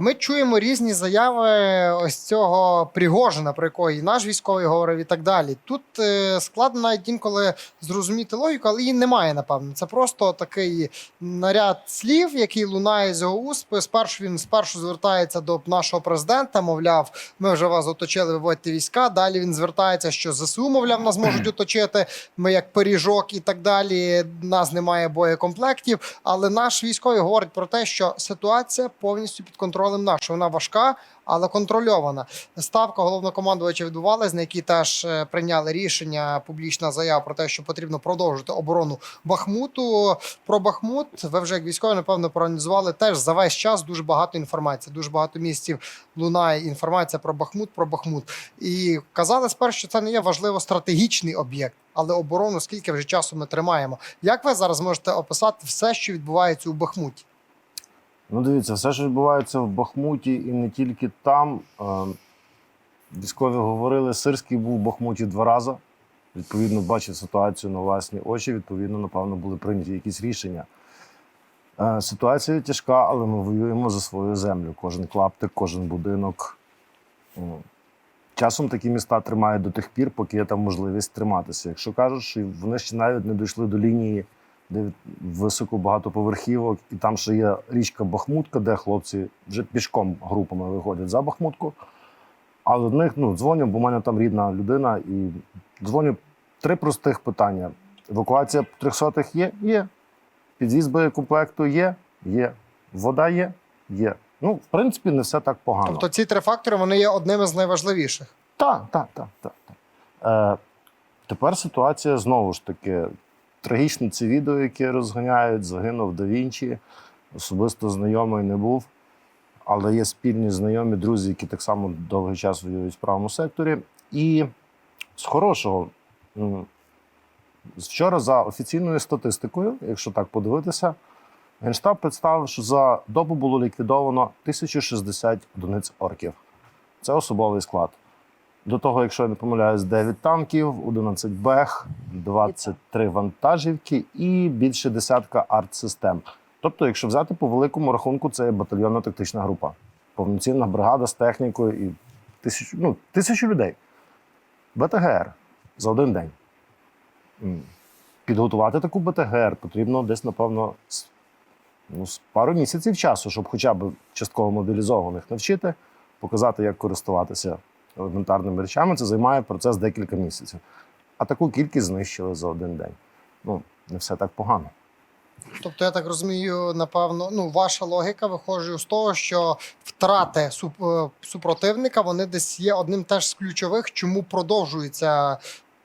ми чуємо різні заяви ось цього Пригожина, про якого і наш військовий говорив, і так далі. Тут е, складно навіть інколи зрозуміти логіку, але її немає, напевно. Це просто такий наряд слів, який лунає з його уст. Спершу він спершу звертається до нашого президента, мовляв, ми вже вас оточили, виводьте війська. Далі він звертається, що ЗСУ, мовляв, нас можуть оточити. Ми як пиріжок і так далі. Нас немає боєкомплектів. Але наш військовий говорить про те, що ситуація повністю під контролем наша. Вона важка, але контрольована. Ставка головнокомандувача відбувалась, на якій теж е, прийняли рішення. Публічна заява про те, що потрібно продовжити оборону Бахмуту. Про Бахмут ви вже як військові, напевно, проаналізували теж за весь час дуже багато інформації. Дуже багато місців лунає інформація про Бахмут, про Бахмут. І казали спершу, що це не є важливо стратегічний об'єкт, але оборону скільки вже часу ми тримаємо. Як ви зараз можете описати все, що відбувається у Бахмуті? Ну, дивіться, все, що відбувається в Бахмуті, і не тільки там. Е, військові говорили, Сирський був в Бахмуті два рази. Відповідно, бачив ситуацію на власні очі. Відповідно, напевно, були прийняті якісь рішення. Е, ситуація тяжка, але ми воюємо за свою землю. Кожен клаптик, кожен будинок. Ну, Часом такі міста тримають до тих пір, поки є там можливість триматися. Якщо кажуть, що вони ще навіть не дійшли до лінії, де високо багатоповерхівок, і там ще є річка Бахмутка, де хлопці вже пішком групами виходять за Бахмутку. Але до них ну, дзвоню, бо в мене там рідна людина, і дзвоню три простих питання: евакуація трьохсотих є? Є. Підвіз боєкомплекту є? Є. Вода є? Є. Ну, в принципі, не все так погано. Тобто ці три фактори вони є одними з найважливіших. Так, так, так, так. так. Е, тепер ситуація знову ж таки. Трагічне це відео, яке розганяють, загинув да Вінчі. Особисто знайомий не був. Але є спільні знайомі, друзі, які так само довгий час воюють в правому секторі. І з хорошого, вчора за офіційною статистикою, якщо так подивитися, Генштаб представив, що за добу було ліквідовано 1060 одиниць орків. Це особовий склад. До того, якщо я не помиляюсь, 9 танків, 11 бех, 23 вантажівки і більше десятка арт-систем. Тобто, якщо взяти по великому рахунку, це є батальйонно-тактична група. Повноцінна бригада з технікою і тисячу, ну, тисячу людей. БТГР за один день. Підготувати таку БТГР потрібно десь, напевно, ну, з пару місяців часу, щоб хоча б частково мобілізованих навчити, показати, як користуватися елементарними речами. Це займає процес декілька місяців. А таку кількість знищили за один день. Ну, не все так погано. Тобто, я так розумію, напевно, ну ваша логіка виходить з того, що втрати е, супротивника вони десь є одним теж з ключових, чому продовжується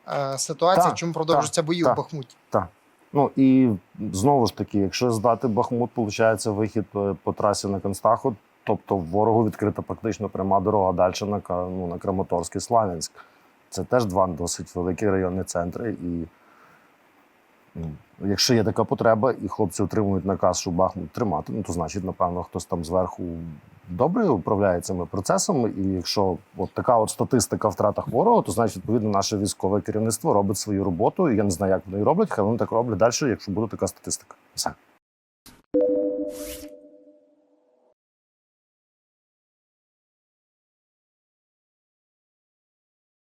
е, ситуація, Так, чому продовжуються бої так. в Бахмуті. Так. Ну і знову ж таки, якщо здати Бахмут, виходить вихід е, по трасі на Констаху, тобто ворогу відкрита практично пряма дорога далі на, ну, на Краматорськ і Славянськ. Це теж два досить великі районні центри. І ну, якщо є така потреба, і хлопці отримують наказ, що Бахмут тримати, ну то значить, напевно, хтось там зверху добре управляє цими процесами. І якщо от така от статистика втратах ворога, то значить, відповідно, наше військове керівництво робить свою роботу. І я не знаю, як вони роблять, хай вони так роблять далі, якщо буде така статистика. Все.